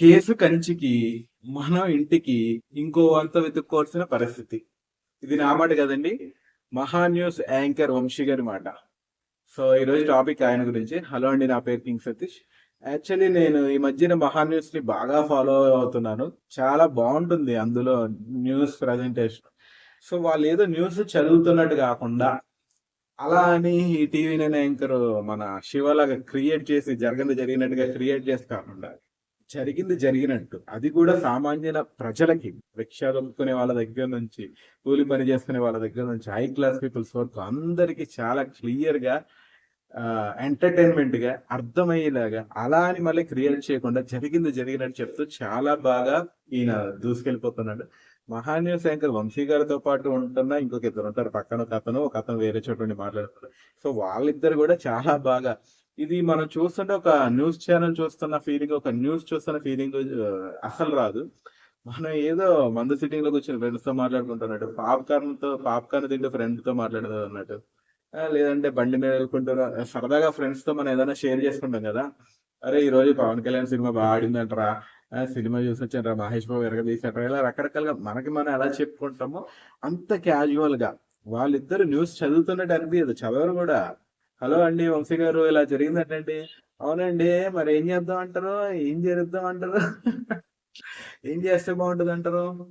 Case కంచికి మనం ఇంటికి ఇంకో వాళ్ళతో వెతుక్కోవాల్సిన పరిస్థితి. ఇది నా మాట కదండి. మహా న్యూస్ యాంకర్ వంశీ గారి మాట. సో ఈరోజు టాపిక్ ఆయన గురించి. హలో అండి నా పేరు కింగ్ సతీష్. యాక్చువల్లీ నేను ఈ మధ్యన మహా న్యూస్ని బాగా ఫాలో అవుతున్నాను. చాలా బాగుంటుంది అందులో న్యూస్ ప్రజెంటేషన్. సో వాళ్ళు ఏదో న్యూస్ చదువుతున్నట్టు కాకుండా అలా అని ఈ టీవీ యాంకర్ మన శివలాగా క్రియేట్ చేసి జరగదు జరిగినట్టుగా క్రియేట్ చేసి కాకుండా జరిగింది జరిగినట్టు. అది కూడా సామాన్యుల ప్రజలకి రిక్షాలు అమ్ముకునే వాళ్ళ దగ్గర నుంచి కూలి పని చేసుకునే వాళ్ళ దగ్గర నుంచి హై క్లాస్ పీపుల్స్ వరకు అందరికి చాలా క్లియర్గా ఎంటర్టైన్మెంట్గా అర్థమయ్యేలాగా అలా అని మళ్ళీ క్రియేట్ చేయకుండా జరిగింది జరిగినట్టు చెప్తూ చాలా బాగా ఈయన దూసుకెళ్ళిపోతున్నాడు. మహానీయ శంకర్ వంశీ గారితో పాటు ఉంటున్న ఇంకొక ఇద్దరు ఉంటారు. పక్కన ఒక అతను ఒక అతను వేరే చోట నుండి మాట్లాడుతున్నారు సో వాళ్ళిద్దరు కూడా చాలా బాగా ఇది మనం చూస్తుంటే ఒక న్యూస్ ఛానల్ చూస్తున్న ఫీలింగ్ ఒక న్యూస్ చూస్తున్న ఫీలింగ్ అసలు రాదు. మనం ఏదో మందు సిట్టింగ్లో వచ్చిన ఫ్రెండ్స్తో మాట్లాడుకుంటున్నట్టు పాప్కార్న్తో పాప్కార్న్ తింటూ ఫ్రెండ్తో మాట్లాడదు అన్నట్టు. లేదంటే బండి మీద వెళ్ళుకుంటూ సరదాగా ఫ్రెండ్స్తో మనం ఏదైనా షేర్ చేసుకుంటాం కదా. అరే ఈ రోజు పవన్ కళ్యాణ్ సినిమా బాగా ఆడిందంటరా. సినిమా చూసి వచ్చారా మహేష్ బాబు ఎరగ తీసారా ఇలా రకరకాలుగా మనకి మనం ఎలా చెప్పుకుంటామో అంత క్యాజువల్గా. వాళ్ళిద్దరు న్యూస్ చదువుతున్నట్టు అనిపించదు చదవరు కూడా. హలో అండి వంశీ గారు ఇలా జరిగిందంటండి. అవునండి మరి ఏం చేద్దాం అంటారు? ఏం చేద్దాం అంటారు? ఏం చేస్తే బాగుంటుంది అంటారు?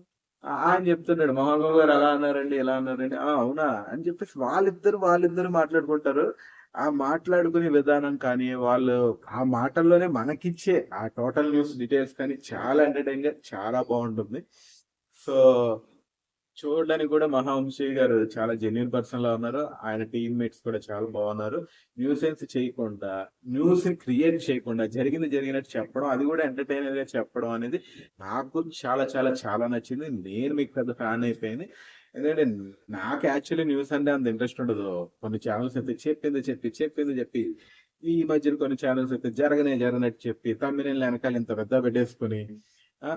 ఆ, ఆయన చెప్తున్నాడు మోహన్ బాబు గారు. అలా అన్నారండి ఇలా అన్నారండి. ఆ, అవునా? అని చెప్పేసి వాళ్ళిద్దరు వాళ్ళిద్దరు మాట్లాడుకుంటారు. ఆ మాట్లాడుకునే విధానం కానీ వాళ్ళు ఆ మాటల్లోనే మనకిచ్చే ఆ టోటల్ న్యూస్ డీటెయిల్స్ కానీ చాలా ఎంటర్టైన్గా చాలా బాగుంటుంది. సో చూడడానికి కూడా మహావంశీ గారు చాలా జెన్యున్ పర్సన్ లా ఉన్నారు. ఆయన టీమ్మేట్స్ కూడా చాలా బాగున్నారు. న్యూసెన్స్ చేయకుండా న్యూస్ క్రియేట్ చేయకుండా జరిగింది జరిగినట్టు చెప్పడం అది కూడా ఎంటర్టైనర్గా చెప్పడం అనేది నాకు చాలా చాలా చాలా నచ్చింది. నేను మీకు పెద్ద ఫ్యాన్ అయిపోయింది ఎందుకంటే నాకు యాక్చువల్లీ న్యూస్ అంటే అంత ఇంట్రెస్ట్ ఉండదు. కొన్ని ఛానల్స్ అయితే చెప్పింది చెప్పి చెప్పింది చెప్పి ఈ మధ్యలో కొన్ని ఛానల్స్ అయితే జరగనే జరగనట్టు చెప్పి తమ్మిన వెనకాల ఇంత పెద్ద పెట్టేసుకుని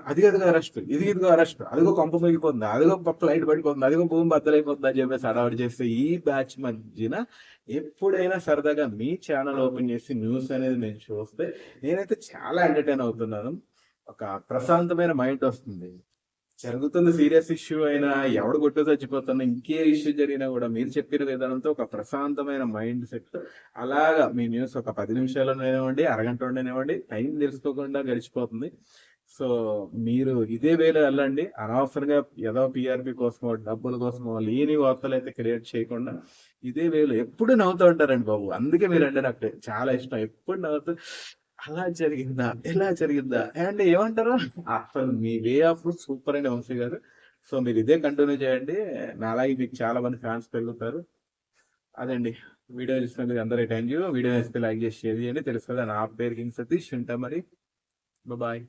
అది అదిగో అరెస్ట్. ఇది ఇదిగో అరెస్ట్? అదిగో కొంప మిగిపోతుంది అదిగో లైట్ పడిపోతుంది. అదిగో భూమి బద్దలైపోతుంది అని చెప్పేసి అడవాడు చేస్తే ఈ బ్యాచ్ మధ్యన ఎప్పుడైనా సరదాగా మీ ఛానల్ ఓపెన్ చేసి న్యూస్ అనేది నేను చూస్తే నేనైతే చాలా ఎంటర్టైన్ అవుతున్నాను. ఒక ప్రశాంతమైన మైండ్ వస్తుంది. జరుగుతున్న సీరియస్ ఇష్యూ అయినా ఎవడు కొట్టు చచ్చిపోతున్నా ఇంకే ఇష్యూ జరిగినా కూడా మీరు చెప్పిన విధానంతో ఒక ప్రశాంతమైన మైండ్ సెట్ అలాగా మీ న్యూస్ ఒక పది నిమిషాల్లోనేవ్వండి అరగంట ఉండనివ్వండి టైం తెలుసుకోకుండా గడిచిపోతుంది. సో మీరు ఇదే వేలో వెళ్ళండి. అనవసరంగా ఏదో పిఆర్పి కోసమో డబ్బుల కోసమో లేని వార్తలు అయితే క్రియేట్ చేయకుండా ఇదే వేలో ఎప్పుడు నవ్వుతూ ఉంటారండి బాబు. అందుకే మీరు అంటే నాకు చాలా ఇష్టం. ఎప్పుడు నవ్వుతూ అలా జరిగిందా? ఎలా జరిగిందా? అండ్ ఏమంటారు? అసలు మీ వే ఆఫ్ సూపర్ అండి వంశీ గారు. సో మీరు ఇదే కంటిన్యూ చేయండి. నాలాగే మీకు చాలా మంది ఫ్యాన్స్ పెరుగుతారు. అదండి. వీడియో చూసినందుకు అందరూ థ్యాంక్ యూ వీడియో నచ్చితే లైక్ చేసి షేర్ చేయండి. తెలుసు కదా నా పేరు కింగ్ సతీష్. ఉంటా మరి. బాయ్